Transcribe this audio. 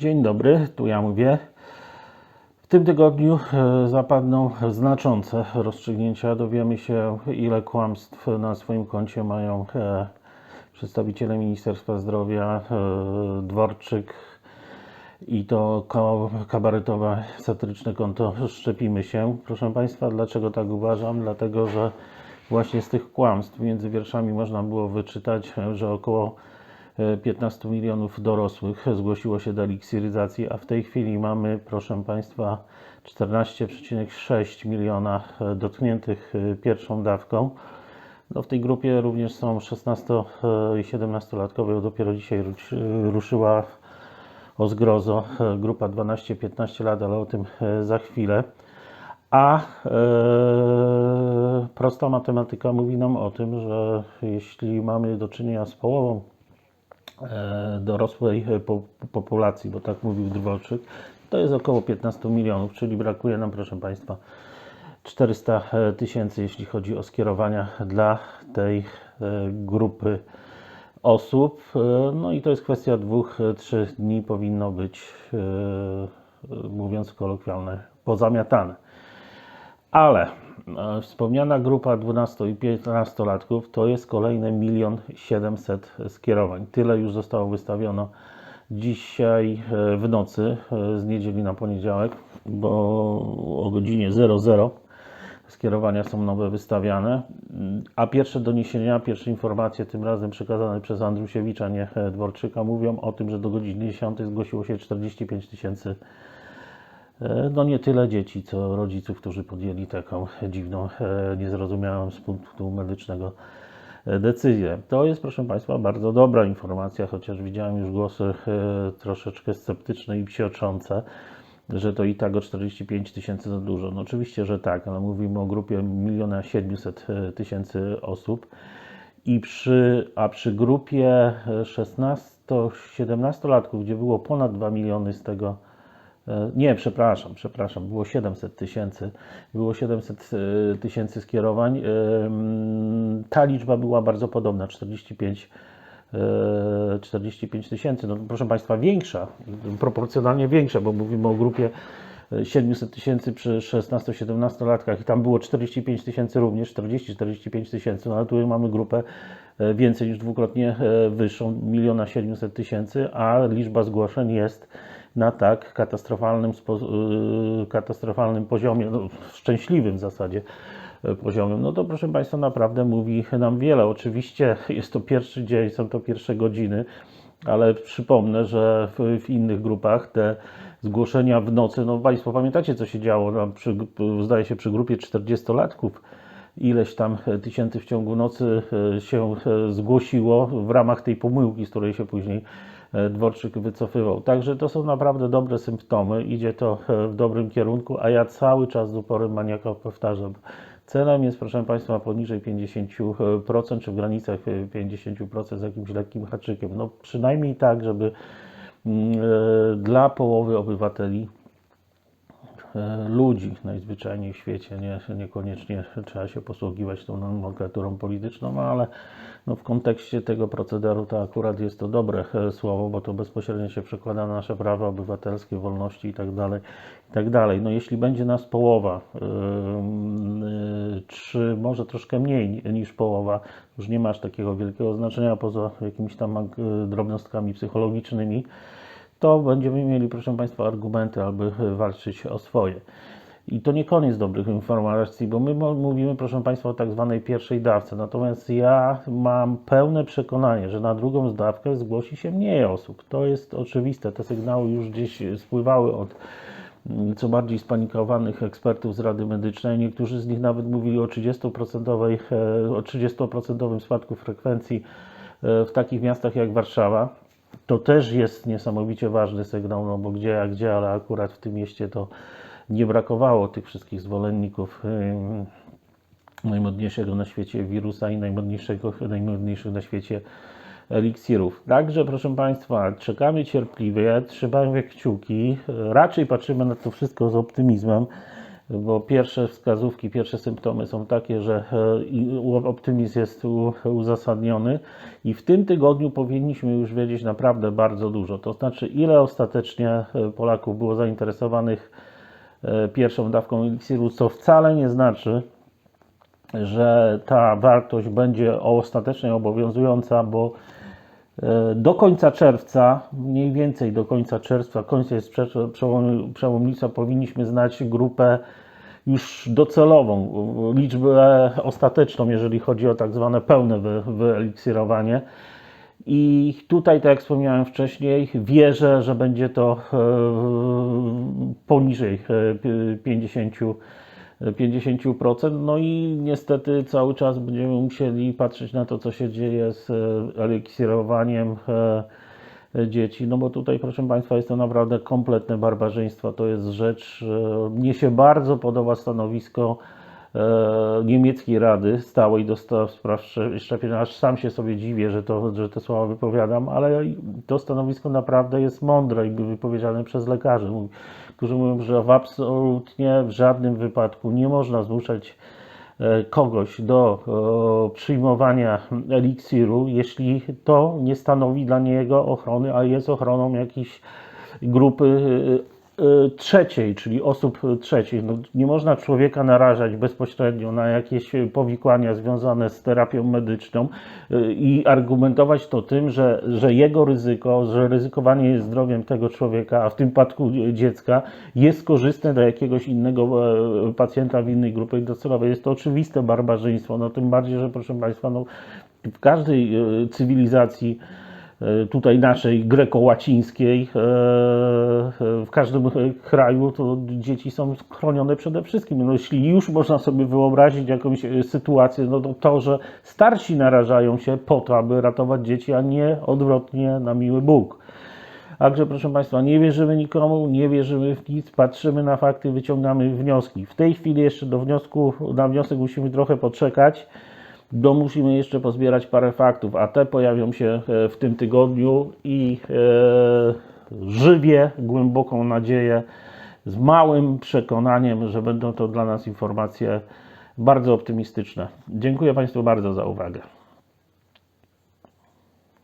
Dzień dobry, tu ja mówię. W tym tygodniu e, zapadną znaczące rozstrzygnięcia. Dowiemy się, ile kłamstw na swoim koncie mają e, przedstawiciele Ministerstwa Zdrowia, e, Dworczyk i to kabaretowe, satyryczne konto Szczepimy się. Proszę Państwa, dlaczego tak uważam? Dlatego, że właśnie z tych kłamstw między wierszami można było wyczytać, że około 15 milionów dorosłych zgłosiło się do eliksiryzacji, a w tej chwili mamy, proszę Państwa, 14,6 miliona e, dotkniętych e, pierwszą dawką. No w tej grupie również są 16 i 17-latkowie. Dopiero dzisiaj rusz- ruszyła o zgrozo e, grupa 12-15 lat, ale o tym e, za chwilę. A e, prosta matematyka mówi nam o tym, że jeśli mamy do czynienia z połową e, dorosłej e, po, populacji, bo tak mówił Dworczyk, to jest około 15 milionów, czyli brakuje nam, proszę Państwa, 400 tysięcy, jeśli chodzi o skierowania dla tej e, grupy osób. E, No i to jest kwestia dwóch, e, trzech dni powinno być, e, e, mówiąc kolokwialnie, pozamiatane. Ale e, wspomniana grupa 12 i 15 latków to jest kolejne 1 700 skierowań. Tyle już zostało wystawiono dzisiaj e, w nocy e, z niedzieli na poniedziałek, bo o godzinie 00 skierowania są nowe wystawiane. A pierwsze doniesienia, pierwsze informacje, tym razem przekazane przez Andrusiewicza, nie Dworczyka, mówią o tym, że do godziny 10 zgłosiło się 45 tysięcy no nie tyle dzieci, co rodziców, którzy podjęli taką dziwną, e, niezrozumiałą z punktu medycznego e, decyzję. To jest, proszę Państwa, bardzo dobra informacja, chociaż widziałem już głosy e, troszeczkę sceptyczne i psioczące, że to i tak o 45 tysięcy za dużo. No oczywiście, że tak, ale mówimy o grupie 1 700 tysięcy osób. I przy, a przy grupie 16-17 latków, gdzie było ponad 2 miliony z tego E, Nie, przepraszam, przepraszam, było 700 tysięcy, było 700 e, tysięcy skierowań. E, mm, Ta liczba była bardzo podobna, 45 e, 45 tysięcy. No, proszę Państwa, większa, proporcjonalnie większa, bo mówimy o grupie e, 700 tysięcy przy 16-17 latkach i tam było 45 tysięcy również, 40-45 tysięcy, no ale tu mamy grupę e, więcej niż dwukrotnie e, wyższą, 1 700 tysięcy, a liczba zgłoszeń jest na tak katastrofalnym, y, katastrofalnym poziomie, no, szczęśliwym w zasadzie e, poziomie, no to proszę Państwa naprawdę mówi nam wiele. Oczywiście jest to pierwszy dzień, są to pierwsze godziny, ale przypomnę, że w, w innych grupach te zgłoszenia w nocy, no Państwo pamiętacie co się działo, no, przy, zdaje się przy grupie 40-latków, ileś tam tysięcy w ciągu nocy e, się e, zgłosiło w ramach tej pomyłki, z której się później Dworczyk wycofywał. Także to są naprawdę dobre symptomy, idzie to e, w dobrym kierunku, a ja cały czas z uporem maniaka powtarzam. Celem jest, proszę Państwa, poniżej 50%, czy w granicach e, 50% z jakimś lekkim haczykiem. No przynajmniej tak, żeby mm, e, dla połowy obywateli e, ludzi najzwyczajniej w świecie, nie, niekoniecznie trzeba się posługiwać tą nomenklaturą polityczną, no ale no w kontekście tego procederu to akurat jest to dobre e, słowo, bo to bezpośrednio się przekłada na nasze prawa obywatelskie, wolności i tak dalej, i tak. No jeśli będzie nas połowa, yy, czy może troszkę mniej ni- niż połowa, już nie masz takiego wielkiego znaczenia poza jakimiś tam e, drobnostkami psychologicznymi, to będziemy mieli, proszę Państwa, argumenty, aby walczyć o swoje. I to nie koniec dobrych informacji, bo my mówimy, proszę Państwa, o tak zwanej pierwszej dawce. Natomiast ja mam pełne przekonanie, że na drugą dawkę zgłosi się mniej osób. To jest oczywiste. Te sygnały już gdzieś spływały od mm, co bardziej spanikowanych ekspertów z Rady Medycznej. Niektórzy z nich nawet mówili o 30%, e, o 30% spadku frekwencji e, w takich miastach jak Warszawa. To też jest niesamowicie ważny sygnał, no bo gdzie jak gdzie, ale akurat w tym mieście to nie brakowało tych wszystkich zwolenników najmodniejszego na świecie wirusa i najmodniejszego, najmodniejszych na świecie eliksirów. Także, proszę Państwa, czekamy cierpliwie, trzymamy kciuki, raczej patrzymy na to wszystko z optymizmem. Bo pierwsze wskazówki, pierwsze symptomy są takie, że e, optymizm jest uzasadniony i w tym tygodniu powinniśmy już wiedzieć naprawdę bardzo dużo. To znaczy, ile ostatecznie e, Polaków było zainteresowanych e, pierwszą dawką eliksiru, co wcale nie znaczy, że ta wartość będzie ostatecznie obowiązująca, bo do końca czerwca, mniej więcej do końca czerwca, końca jest prze- przełom, lipca, powinniśmy znać grupę już docelową, liczbę ostateczną, jeżeli chodzi o tak zwane pełne wy, wyeliksirowanie. I tutaj, tak jak wspomniałem wcześniej, wierzę, że będzie to e, poniżej e, 50 50%. No i niestety cały czas będziemy musieli patrzeć na to, co się dzieje z e, eliksirowaniem e, dzieci. No bo tutaj, proszę Państwa, jest to naprawdę kompletne barbarzyństwo. To jest rzecz, e, mnie się bardzo podoba stanowisko e, niemieckiej Rady Stałej do spraw szcze- szczepienia. Aż sam się sobie dziwię, że, to, że te słowa wypowiadam, ale to stanowisko naprawdę jest mądre i wypowiedziane przez lekarzy, którzy mówią, że w absolutnie w żadnym wypadku nie można zmuszać e, kogoś do e, przyjmowania eliksiru, jeśli to nie stanowi dla niego ochrony, a jest ochroną jakiejś grupy e, trzeciej, czyli osób trzecich. No, nie można człowieka narażać bezpośrednio na jakieś powikłania związane z terapią medyczną e, i argumentować to tym, że, że jego ryzyko, że ryzykowanie jest zdrowiem tego człowieka, a w tym przypadku dziecka, jest korzystne dla jakiegoś innego e, pacjenta w innej grupie docelowej. Jest to oczywiste barbarzyństwo, no tym bardziej, że proszę Państwa, no, w każdej e, cywilizacji e, tutaj naszej greko-łacińskiej, e, w każdym e, kraju to dzieci są chronione przede wszystkim. No, jeśli już można sobie wyobrazić jakąś e, sytuację, no to to, że starsi narażają się po to, aby ratować dzieci, a nie odwrotnie na miły Bóg. Także proszę Państwa, nie wierzymy nikomu, nie wierzymy w nic, patrzymy na fakty, wyciągamy wnioski. W tej chwili jeszcze do wniosku, na wniosek musimy trochę poczekać, bo musimy jeszcze pozbierać parę faktów, a te pojawią się w tym tygodniu i e, żywię głęboką nadzieję, z małym przekonaniem, że będą to dla nas informacje bardzo optymistyczne. Dziękuję Państwu bardzo za uwagę.